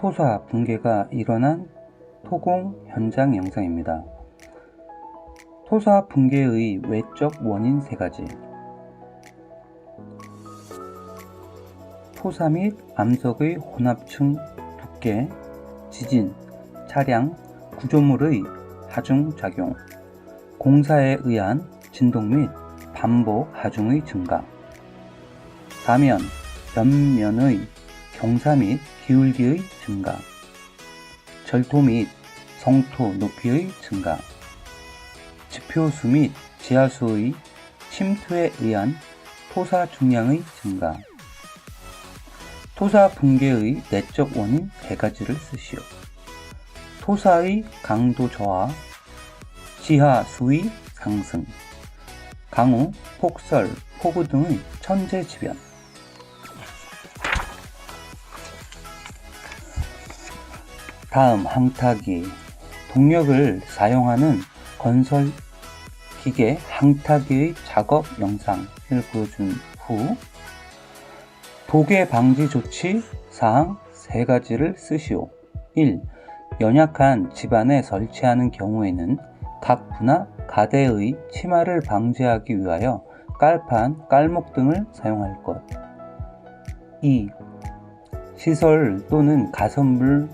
토사 붕괴가 일어난 토공 현장 영상입니다. 토사 붕괴의 외적 원인 세 가지. 토사 및 암석의 혼합층 두께, 지진, 차량, 구조물의 하중 작용, 공사에 의한 진동 및 반복 하중의 증가. 사면, 옆면의 경사 및 기울기의 증가. 절토 및 성토 높이의 증가. 지표수 및 지하수의 침투에 의한 토사 중량의 증가. 토사 붕괴의 내적 원인 세 가지를 쓰시오. 토사의 강도 저하, 지하 수위 상승, 강우, 폭설, 폭우 등의 천재 지변. 다음 항타기 동력을 사용하는 건설 기계 항타기의 작업 영상을 보여준 후 도계 방지 조치 사항 세 가지를 쓰시오. 1. 연약한 집안에 설치하는 경우에는 각 부나 가대의 침하를 방지하기 위하여 깔판, 깔목 등을 사용할 것. 2. 시설 또는 가선물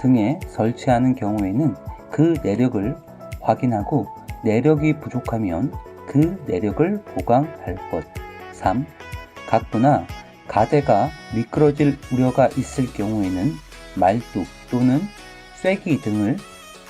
등에 설치하는 경우에는 그 내력을 확인하고 내력이 부족하면 그 내력을 보강할 것. 3. 각부나 가대가 미끄러질 우려가 있을 경우에는 말뚝 또는 쐐기 등을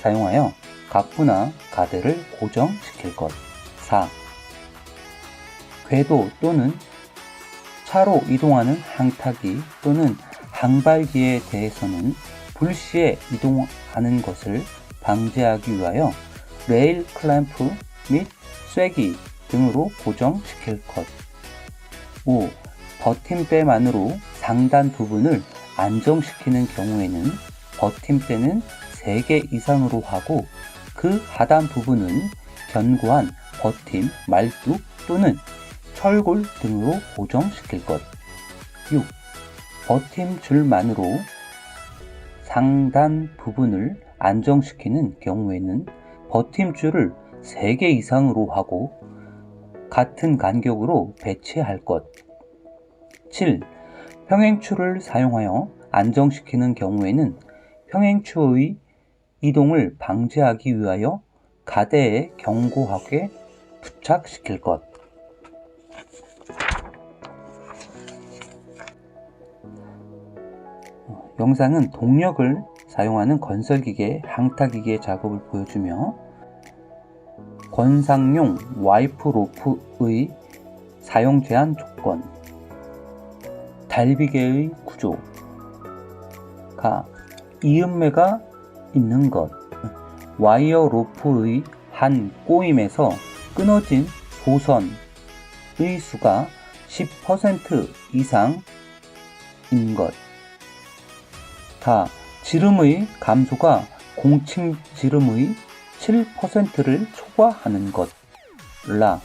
사용하여 각부나 가대를 고정시킬 것. 4. 궤도 또는 차로 이동하는 항타기 또는 항발기에 대해서는 불시에 이동하는 것을 방지하기 위하여 레일 클램프 및 쐐기 등으로 고정시킬 것. 5. 버팀대만으로 상단 부분을 안정시키는 경우에는 버팀대는 3개 이상으로 하고 그 하단 부분은 견고한 버팀, 말뚝 또는 철골 등으로 고정시킬 것. 6. 버팀 줄만으로 상단 부분을 안정시키는 경우에는 버팀줄을 3개 이상으로 하고 같은 간격으로 배치할 것. 7. 평행추를 사용하여 안정시키는 경우에는 평행추의 이동을 방지하기 위하여 가대에 견고하게 부착시킬 것. 영상은 동력을 사용하는 건설기계, 항타기계 작업을 보여주며 권상용 와이프 로프의 사용 제한 조건, 달비계의 구조가 이음매가 있는 것, 와이어 로프의 한 꼬임에서 끊어진 소선의 수가 10% 이상인 것, 다 지름의 감소가 공칭 지름의 7%를 초과하는 것, 라,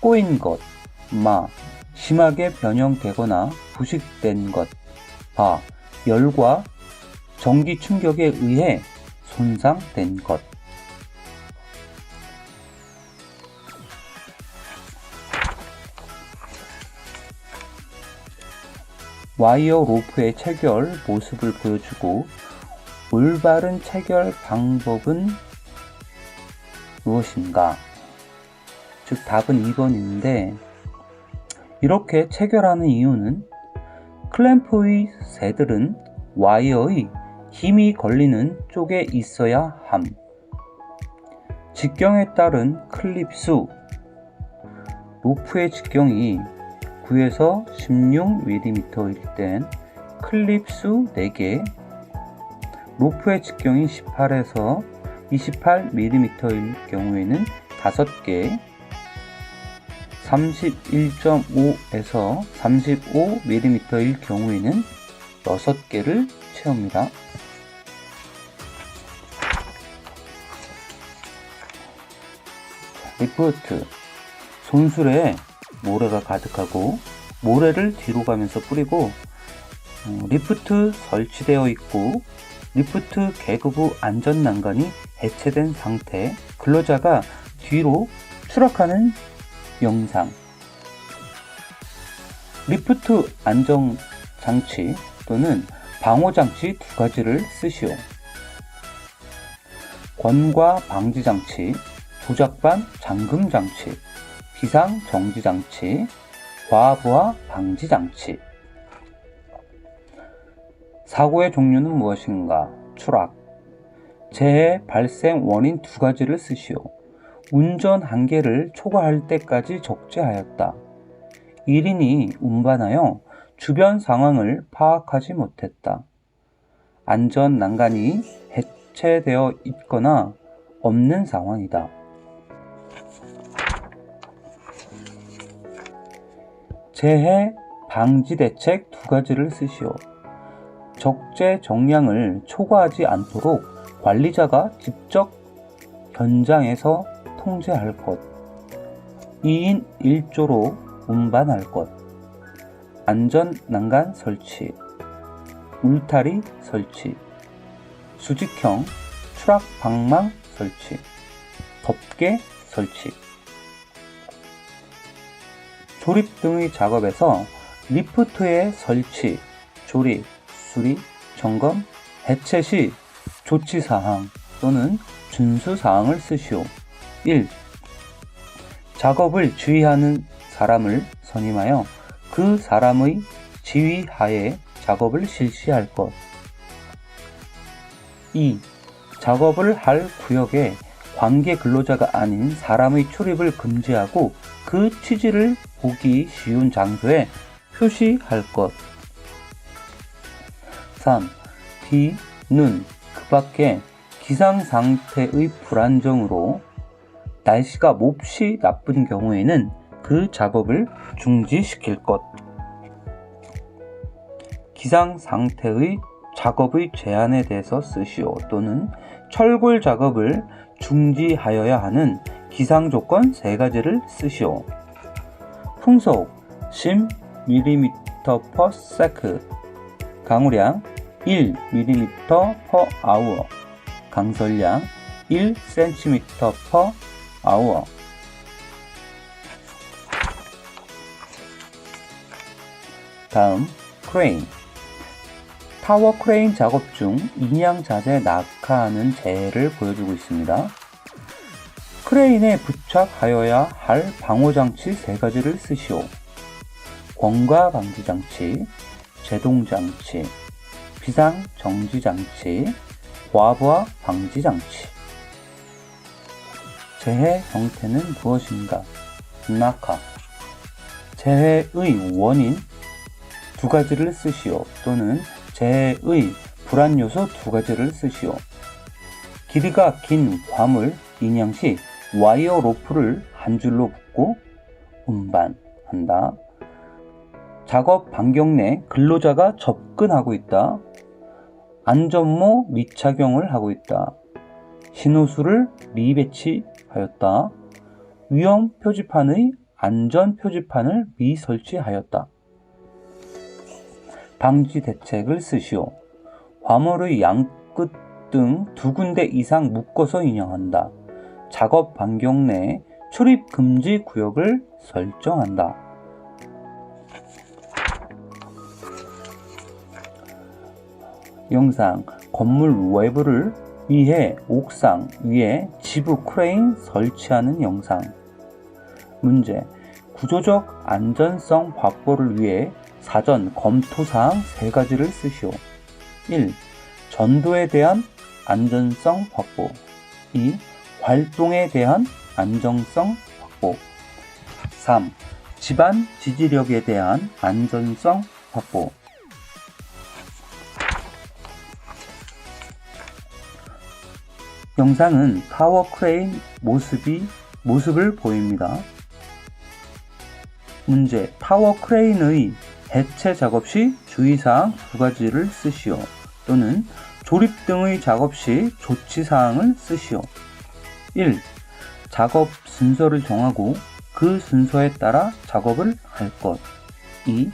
꼬인 것, 마, 심하게 변형되거나 부식된 것, 바, 열과 전기 충격에 의해 손상된 것. 와이어 로프의 체결 모습을 보여주고 올바른 체결 방법은 무엇인가? 즉 답은 2번인데 이렇게 체결하는 이유는 클램프의 새들은 와이어의 힘이 걸리는 쪽에 있어야 함. 직경에 따른 클립 수 로프의 직경이 9에서 16mm일 땐 클립 수 4개, 로프의 직경이 18에서 28mm일 경우에는 5개, 31.5에서 35mm일 경우에는 6개를 채웁니다. 리포트 손술에 모래가 가득하고 모래를 뒤로 가면서 뿌리고 어, 리프트 설치되어 있고 리프트 계급 후 안전 난간이 해체된 상태 근로자가 뒤로 추락하는 영상 리프트 안정 장치 또는 방호 장치 두 가지를 쓰시오. 권과 방지 장치, 조작반 잠금 장치, 비상 정지 장치, 과부하 방지 장치. 사고의 종류는 무엇인가? 추락. 재해 발생 원인 두 가지를 쓰시오. 운전 한계를 초과할 때까지 적재하였다. 1인이 운반하여 주변 상황을 파악하지 못했다. 안전 난간이 해체되어 있거나 없는 상황이다. 재해 방지 대책 두 가지를 쓰시오. 적재 정량을 초과하지 않도록 관리자가 직접 현장에서 통제할 것. 2인 1조로 운반할 것. 안전 난간 설치. 울타리 설치. 수직형 추락 방망 설치. 덮개 설치. 조립 등의 작업에서 리프트의 설치, 조립, 수리, 점검, 해체 시 조치사항 또는 준수사항을 쓰시오. 1. 작업을 주의하는 사람을 선임하여 그 사람의 지휘하에 작업을 실시할 것. 2. 작업을 할 구역에 관계 근로자가 아닌 사람의 출입을 금지하고 그 취지를 보기 쉬운 장소에 표시할 것. 3. 비, 눈, 그 밖에 기상 상태의 불안정으로 날씨가 몹시 나쁜 경우에는 그 작업을 중지시킬 것. 기상 상태의 작업의 제한에 대해서 쓰시오 또는 철골 작업을 중지하여야 하는 기상 조건 세 가지를 쓰시오. 풍속 10mm per sec 강우량 1mm per hour 강설량 1cm per hour 다음 크레인 타워 크레인 작업 중 인양 자재 낙하하는 재해를 보여주고 있습니다. 크레인에 부착하여야 할 방호장치 세 가지를 쓰시오. 권과 방지 장치, 제동 장치, 비상 정지 장치, 과부하 방지 장치. 재해 형태는 무엇인가? 낙하. 재해의 원인 두 가지를 쓰시오. 또는 재해의 불안 요소 두 가지를 쓰시오. 길이가 긴 화물 인양 시 와이어 로프를 한 줄로 묶고 운반한다. 작업 반경 내 근로자가 접근하고 있다. 안전모 미착용을 하고 있다. 신호수를 미배치하였다. 위험 표지판의 안전 표지판을 미설치하였다. 방지 대책을 쓰시오. 화물의 양끝 등 두 군데 이상 묶어서 인양한다. 작업 반경 내 출입 금지 구역을 설정한다. 영상 건물 외부를 위해 옥상 위에 지부 크레인 설치하는 영상 문제 구조적 안전성 확보를 위해 사전 검토사항 세 가지를 쓰시오 1. 전도에 대한 안전성 확보 2. 활동에 대한 안정성 확보 3. 집안 지지력에 대한 안전성 확보 영상은 타워 크레인 모습이 모습을 보입니다. 문제 타워 크레인의 해체 작업 시 주의사항 두 가지를 쓰시오 또는 조립 등의 작업 시 조치사항을 쓰시오 1. 작업 순서를 정하고 그 순서에 따라 작업을 할 것 2.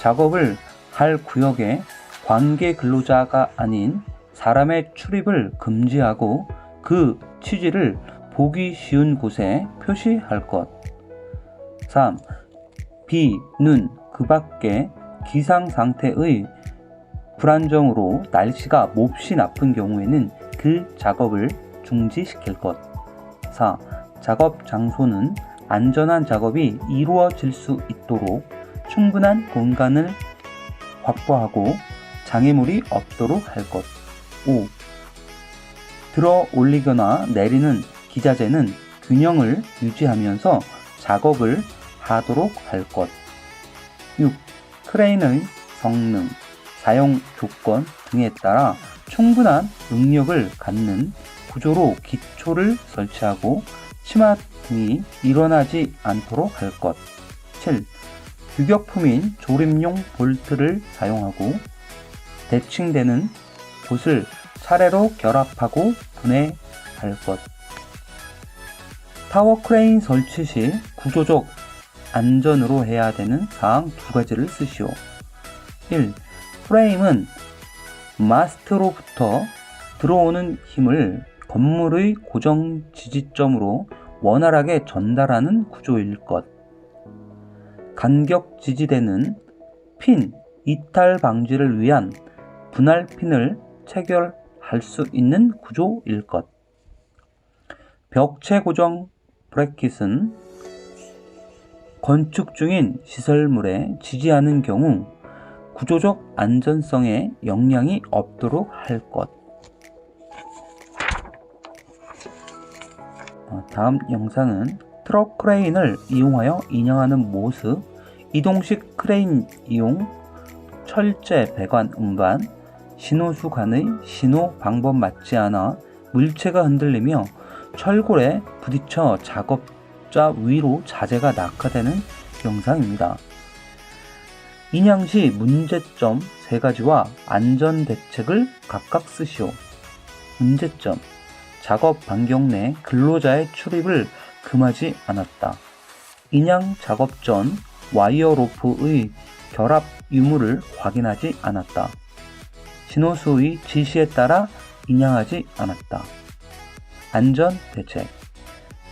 작업을 할 구역에 관계 근로자가 아닌 사람의 출입을 금지하고 그 취지를 보기 쉬운 곳에 표시할 것. 3. 비, 눈, 그 밖에 기상 상태의 불안정으로 날씨가 몹시 나쁜 경우에는 그 작업을 중지시킬 것. 4. 작업 장소는 안전한 작업이 이루어질 수 있도록 충분한 공간을 확보하고 장애물이 없도록 할 것. 5. 들어 올리거나 내리는 기자재는 균형을 유지하면서 작업을 하도록 할 것. 6. 크레인의 성능, 사용 조건 등에 따라 충분한 응력을 갖는 구조로 기초를 설치하고 치마 등이 일어나지 않도록 할 것. 7. 규격품인 조립용 볼트를 사용하고 대칭되는 곳을 차례로 결합하고 분해할 것. 타워 크레인 설치 시 구조적 안전으로 해야 되는 사항 두 가지를 쓰시오. 1. 프레임은 마스트로부터 들어오는 힘을 건물의 고정 지지점으로 원활하게 전달하는 구조일 것. 간격 지지대는 핀 이탈 방지를 위한 분할 핀을 체결할 수 있는 구조일 것. 벽체 고정 브래킷은 건축 중인 시설물에 지지하는 경우 구조적 안전성에 영향이 없도록 할 것. 다음 영상은 트럭 크레인을 이용하여 인양하는 모습, 이동식 크레인 이용, 철제 배관 운반, 신호수 간의 신호 방법 맞지 않아 물체가 흔들리며 철골에 부딪혀 작업자 위로 자재가 낙하되는 영상입니다. 인양 시 문제점 3가지와 안전 대책을 각각 쓰시오. 문제점 작업 반경 내 근로자의 출입을 금하지 않았다. 인양 작업 전 와이어 로프의 결합 유무를 확인하지 않았다. 신호수의 지시에 따라 인양하지 않았다. 안전 대책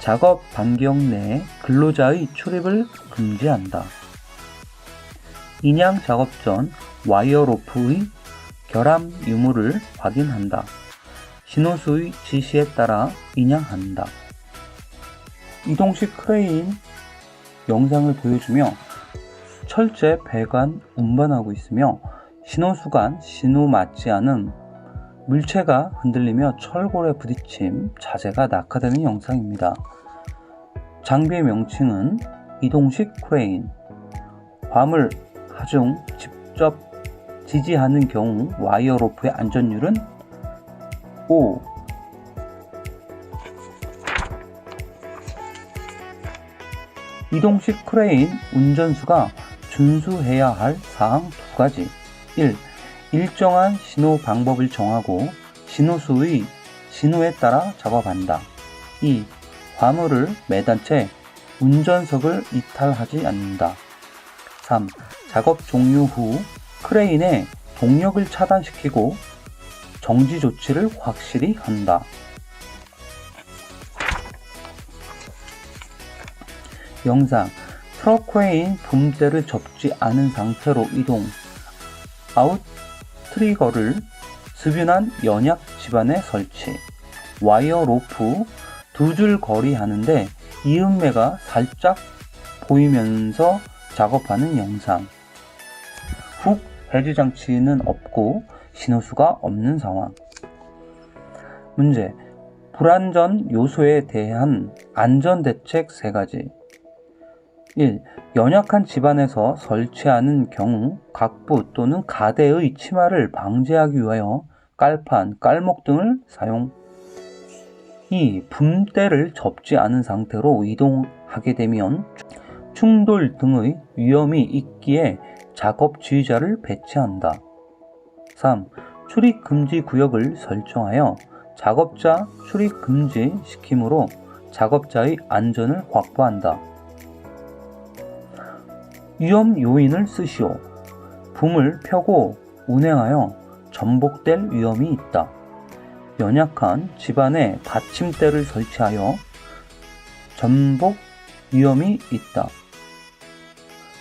작업 반경 내에 근로자의 출입을 금지한다. 인양 작업 전 와이어 로프의 결합 유무를 확인한다. 신호수의 지시에 따라 인양한다. 이동식 크레인 영상을 보여주며 철제 배관 운반하고 있으며 신호수간 신호 맞지 않은 물체가 흔들리며 철골에 부딪힘 자재가 낙하되는 영상입니다. 장비의 명칭은 이동식 크레인 화물 하중 직접 지지하는 경우 와이어 로프의 안전율은 5 이동식 크레인 운전수가 준수해야 할 사항 두 가지 1. 일정한 신호 방법을 정하고 신호수의 신호에 따라 작업한다 2. 화물을 매단 채 운전석을 이탈하지 않는다 3. 작업 종료 후 크레인의 동력을 차단시키고 정지 조치를 확실히 한다. 영상. 트럭 크레인 붐대를 접지 않은 상태로 이동. 아웃 트리거를 수변한 연약 집안에 설치. 와이어 로프 두 줄 거리 하는데 이음매가 살짝 보이면서 작업하는 영상. 훅 해지 장치는 없고 신호수가 없는 상황. 문제. 불안전 요소에 대한 안전 대책 3가지. 1. 연약한 집안에서 설치하는 경우 각부 또는 가대의 침하를 방지하기 위하여 깔판, 깔목 등을 사용. 2. 붐대를 접지 않은 상태로 이동하게 되면 충돌 등의 위험이 있기에 작업 지휘자를 배치한다. 3. 출입 금지 구역을 설정하여 작업자 출입 금지 시킴으로 작업자의 안전을 확보한다. 위험 요인을 쓰시오. 붐을 펴고 운행하여 전복될 위험이 있다. 연약한 집안에 받침대를 설치하여 전복 위험이 있다.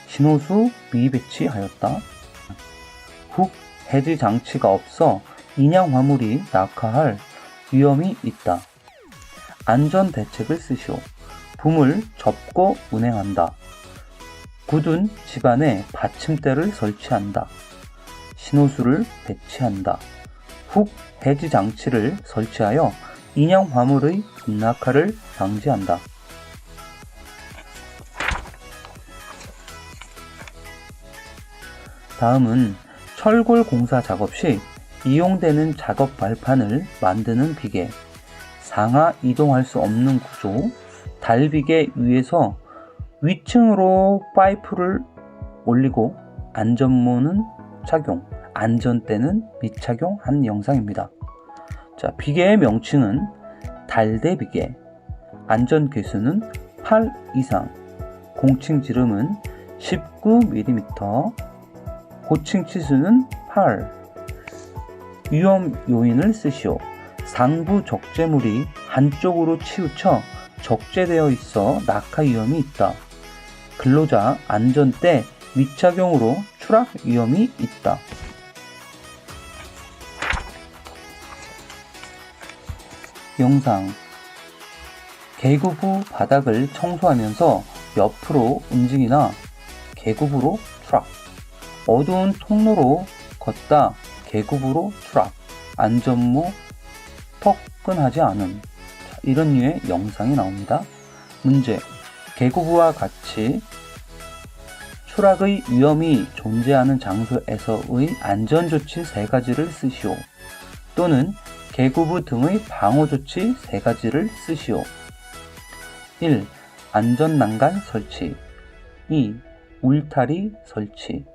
신호수 미배치하였다. 훅 해지 장치가 없어 인양 화물이 낙하할 위험이 있다. 안전 대책을 쓰시오. 붐을 접고 운행한다. 굳은 집안에 받침대를 설치한다. 신호수를 배치한다. 훅 해지 장치를 설치하여 인양 화물의 급낙하를 방지한다. 다음은 철골 공사 작업 시 이용되는 작업 발판을 만드는 비계, 상하 이동할 수 없는 구조, 달비계 위에서 위층으로 파이프를 올리고 안전모는 착용, 안전대는 미착용한 영상입니다. 자, 비계의 명칭은 달대 비계, 안전 개수는 8 이상, 공칭 지름은 19mm, 고층 치수는 8. 위험 요인을 쓰시오. 상부 적재물이 한쪽으로 치우쳐 적재되어 있어 낙하 위험이 있다. 근로자 안전대 미착용으로 추락 위험이 있다. 영상 계급 후 바닥을 청소하면서 옆으로 움직이나 계급으로 추락 어두운 통로로 걷다 계급으로 추락 안전모 터끈하지 않음 자, 이런 류의 영상이 나옵니다. 문제 계급부와 같이 추락의 위험이 존재하는 장소에서의 안전조치 세 가지를 쓰시오. 또는 계구부 등의 방어조치 세 가지를 쓰시오. 1. 안전난간 설치 2. 울타리 설치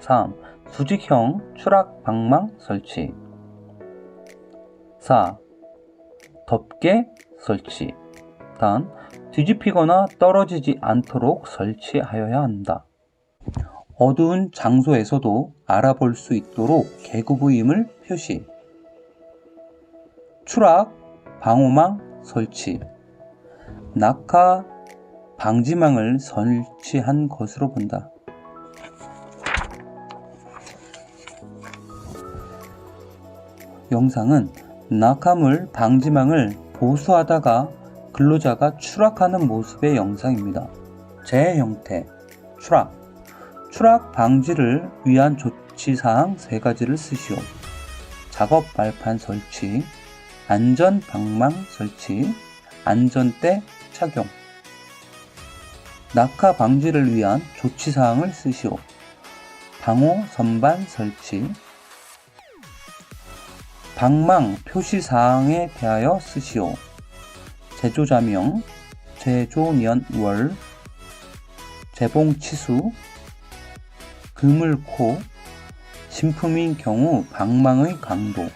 3. 수직형 추락 방망 설치 4. 덮개 설치 단 뒤집히거나 떨어지지 않도록 설치하여야 한다. 어두운 장소에서도 알아볼 수 있도록 계구부임을 표시 추락 방호망 설치 낙하 방지망을 설치한 것으로 본다. 영상은 낙하물 방지망을 보수하다가 근로자가 추락하는 모습의 영상입니다. 제 형태, 추락. 추락 방지를 위한 조치사항 세 가지를 쓰시오. 작업 발판 설치, 안전 방망 설치, 안전대 착용. 낙하 방지를 위한 조치사항을 쓰시오. 방호 선반 설치, 방망 표시사항에 대하여 쓰시오. 제조자명, 제조년월, 재봉치수, 그물코, 신품인 경우 방망의 강도,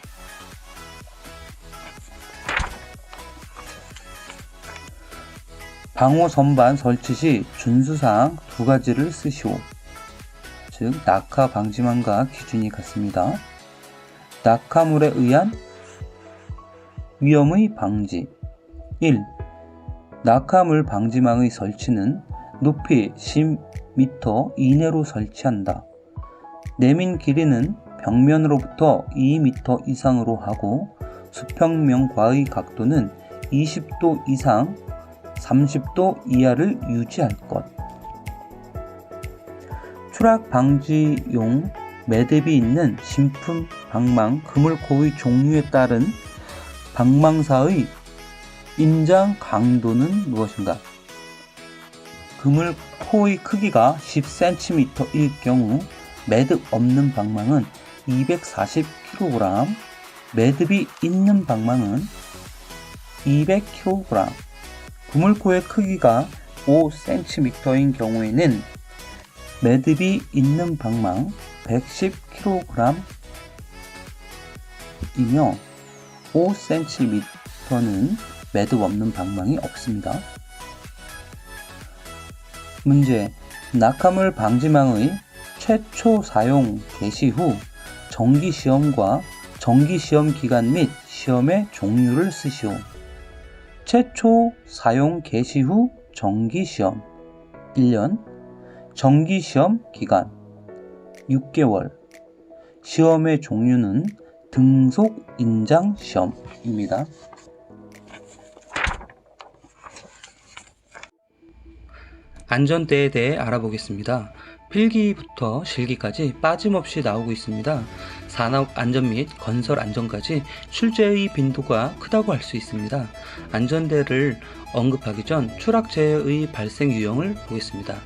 방호 선반 설치 시 준수사항 두 가지를 쓰시오. 즉, 낙하 방지망과 기준이 같습니다. 낙하물에 의한 위험의 방지 1. 낙하물 방지망의 설치는 높이 10m 이내로 설치한다. 내민 길이는 벽면으로부터 2m 이상으로 하고 수평면과의 각도는 20도 이상 30도 이하를 유지할 것. 추락 방지용 매듭이 있는 신품 방망 그물코의 종류에 따른 방망사의 인장 강도는 무엇인가? 그물코의 크기가 10cm일 경우 매듭 없는 방망은 240kg, 매듭이 있는 방망은 200kg, 그물코의 크기가 5cm인 경우에는 매듭이 있는 방망 110kg 이며 5cm는 매듭 없는 방망이 없습니다. 문제. 낙하물 방지망의 최초 사용 개시 후 정기 시험과 정기 시험 기간 및 시험의 종류를 쓰시오. 최초 사용 개시 후 정기 시험. 1년. 정기 시험 기간. 6개월. 시험의 종류는 등속 인장 시험입니다. 안전대에 대해 알아보겠습니다. 필기부터 실기까지 빠짐없이 나오고 있습니다. 산업 안전 및 건설 안전까지 출제의 빈도가 크다고 할 수 있습니다. 안전대를 언급하기 전 추락재해의 발생 유형을 보겠습니다.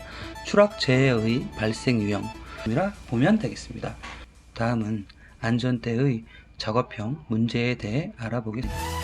추락재해의 발생 유형 이라 보면 되겠습니다. 다음은 안전대의 작업형 문제에 대해 알아보겠습니다.